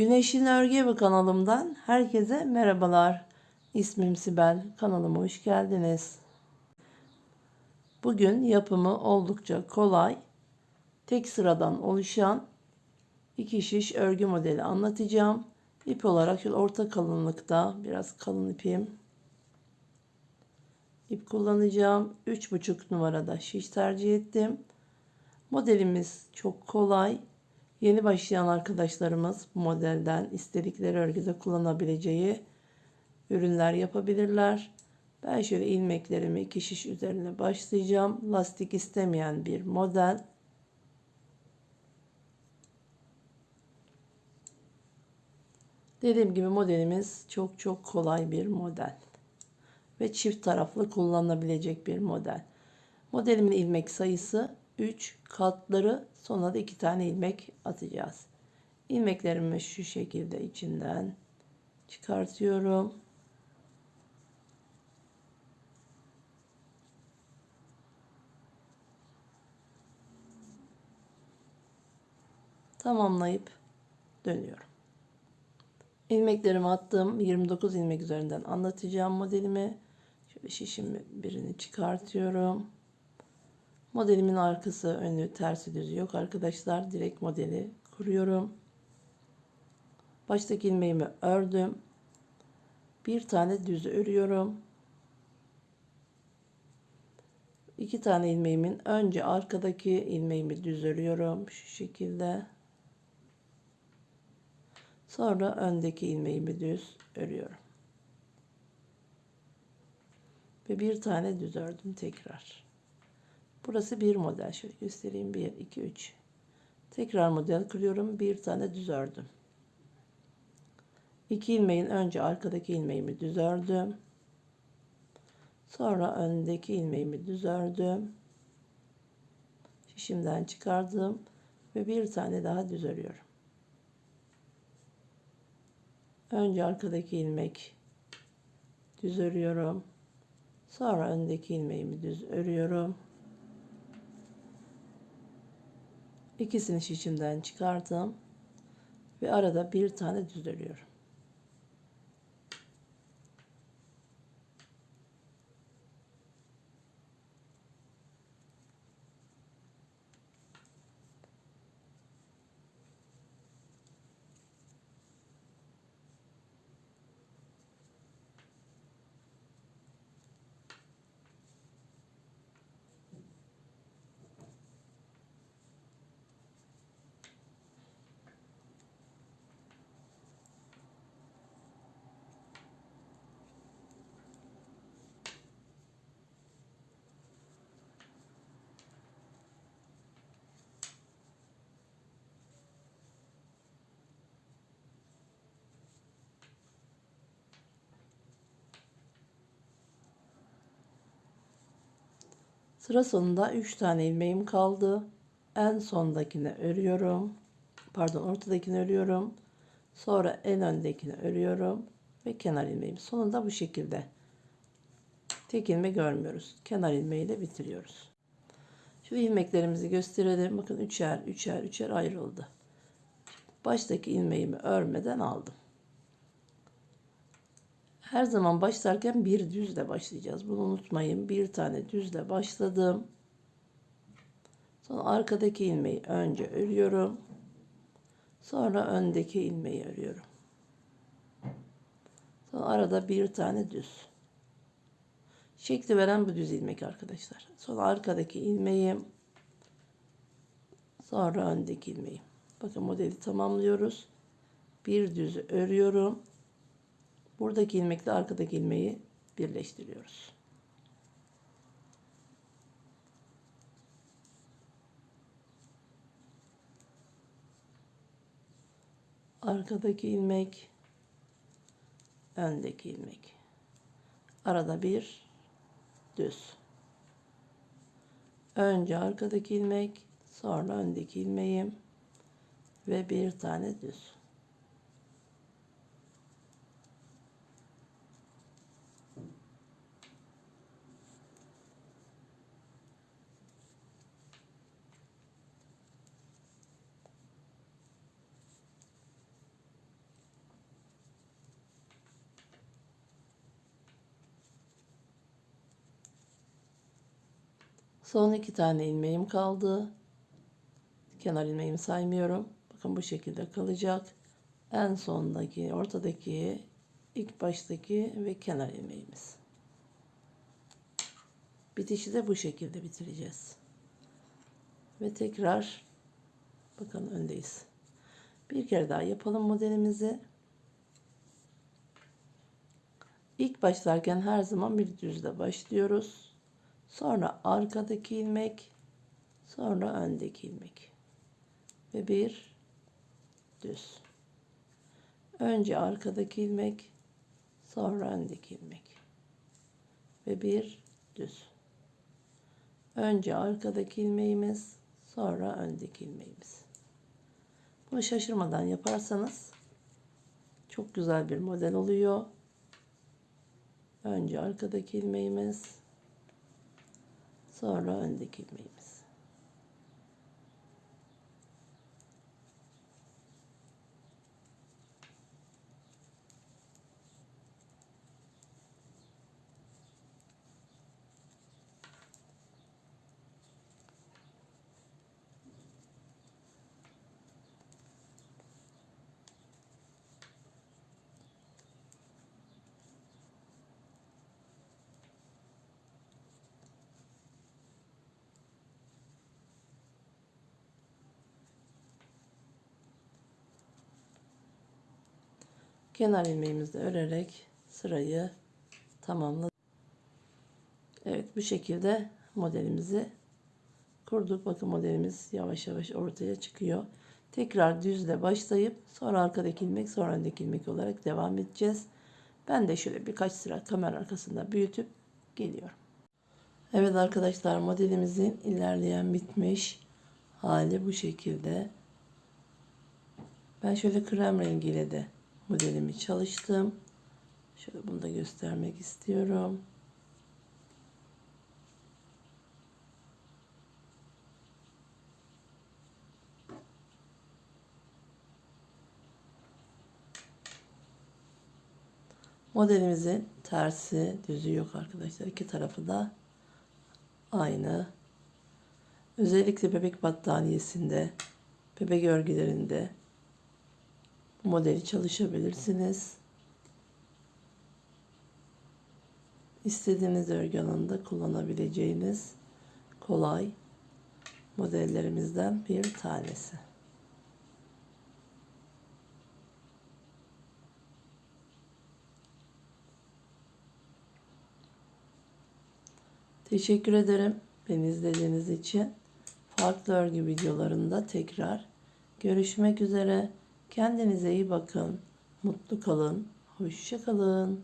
Güneşin Örgü Evi kanalımdan herkese merhabalar. İsmim Sibel. Kanalıma hoş geldiniz. Bugün yapımı oldukça kolay, tek sıradan oluşan iki şiş örgü modeli anlatacağım. İp olarak orta kalınlıkta biraz kalın ipim. İp kullanacağım. 3,5 numarada şiş tercih ettim. Modelimiz çok kolay. Yeni başlayan arkadaşlarımız bu modelden istedikleri örgüde kullanabileceği ürünler yapabilirler. Ben şöyle ilmeklerimi iki şiş üzerine başlayacağım. Lastik istemeyen bir model. Dediğim gibi modelimiz çok çok kolay bir model. Ve çift taraflı kullanılabilecek bir model. Modelimin ilmek sayısı 3 katları sonra da 2 tane ilmek atacağız. İlmeklerimi şu şekilde içinden çıkartıyorum. Tamamlayıp dönüyorum. İlmeklerimi attım. 29 ilmek üzerinden anlatacağım modelimi. Şöyle şişimi birini çıkartıyorum. Modelimin arkası, önü, tersi düzü yok arkadaşlar. Direkt modeli kuruyorum. Baştaki ilmeğimi ördüm. Bir tane düz örüyorum. İki tane ilmeğimin önce arkadaki ilmeğimi düz örüyorum. Şu şekilde. Sonra öndeki ilmeğimi düz örüyorum. Ve bir tane düz ördüm tekrar. Burası bir model. Şöyle göstereyim. 1, 2, 3. Tekrar model kırıyorum. Bir tane düz ördüm. İki ilmeğin önce arkadaki ilmeğimi düz ördüm. Sonra öndeki ilmeğimi düz ördüm. Şişimden çıkardım. Ve bir tane daha düz örüyorum. Önce arkadaki ilmek düz örüyorum. Sonra öndeki ilmeğimi düz örüyorum. İkisini şişimden çıkarttım ve arada bir tane düz. Sıra sonunda 3 tane ilmeğim kaldı. En sondakini örüyorum. Pardon ortadakini örüyorum. Sonra en öndekini örüyorum. Ve kenar ilmeğim. Sonunda bu şekilde. Tek ilmek görmüyoruz. Kenar ilmeğiyle bitiriyoruz. Şu ilmeklerimizi gösterelim. Bakın üçer, üçer, üçer ayrıldı. Baştaki ilmeğimi örmeden aldım. Her zaman başlarken bir düzle başlayacağız. Bunu unutmayın. Bir tane düzle başladım. Sonra arkadaki ilmeği önce örüyorum. Sonra öndeki ilmeği örüyorum. Sonra arada bir tane düz. Şekli veren bu düz ilmek arkadaşlar. Sonra arkadaki ilmeğim. Sonra öndeki ilmeğim. Bakın modeli tamamlıyoruz. Bir düzü örüyorum. Buradaki ilmekle arkadaki ilmeği birleştiriyoruz. Arkadaki ilmek, öndeki ilmek. Arada bir düz. Önce arkadaki ilmek, sonra öndeki ilmeğim ve bir tane düz. Son iki tane ilmeğim kaldı. Kenar ilmeğimi saymıyorum. Bakın bu şekilde kalacak. En sondaki, ortadaki, ilk baştaki ve kenar ilmeğimiz. Bitişi de bu şekilde bitireceğiz. Ve tekrar bakın öndeyiz. Bir kere daha yapalım modelimizi. İlk başlarken her zaman bir düzle başlıyoruz. Sonra arkadaki ilmek, sonra öndeki ilmek. Ve bir düz. Önce arkadaki ilmek, sonra öndeki ilmek. Ve bir düz. Önce arkadaki ilmeğimiz, sonra öndeki ilmeğimiz. Bunu şaşırmadan yaparsanız çok güzel bir model oluyor. Önce arkadaki ilmeğimiz, sonra öndeki ilmeğimiz. Kenar ilmeğimizle örerek sırayı tamamladık. Evet bu şekilde modelimizi kurduk. Bakın modelimiz yavaş yavaş ortaya çıkıyor. Tekrar düzle başlayıp sonra arkadaki ilmek sonra öndeki ilmek olarak devam edeceğiz. Ben de şöyle birkaç sıra kamera arkasında büyütüp geliyorum. Evet arkadaşlar modelimizin ilerleyen bitmiş hali bu şekilde. Ben şöyle krem rengiyle de modelimi çalıştım. Şöyle bunu da göstermek istiyorum. Modelimizin tersi düzü yok arkadaşlar. İki tarafı da aynı. Özellikle bebek battaniyesinde, bebek örgülerinde modeli çalışabilirsiniz. İstediğiniz örgü alanında kullanabileceğiniz kolay modellerimizden bir tanesi. Teşekkür ederim beni izlediğiniz için. Farklı örgü videolarında tekrar görüşmek üzere. Kendinize iyi bakın. Mutlu kalın. Hoşça kalın.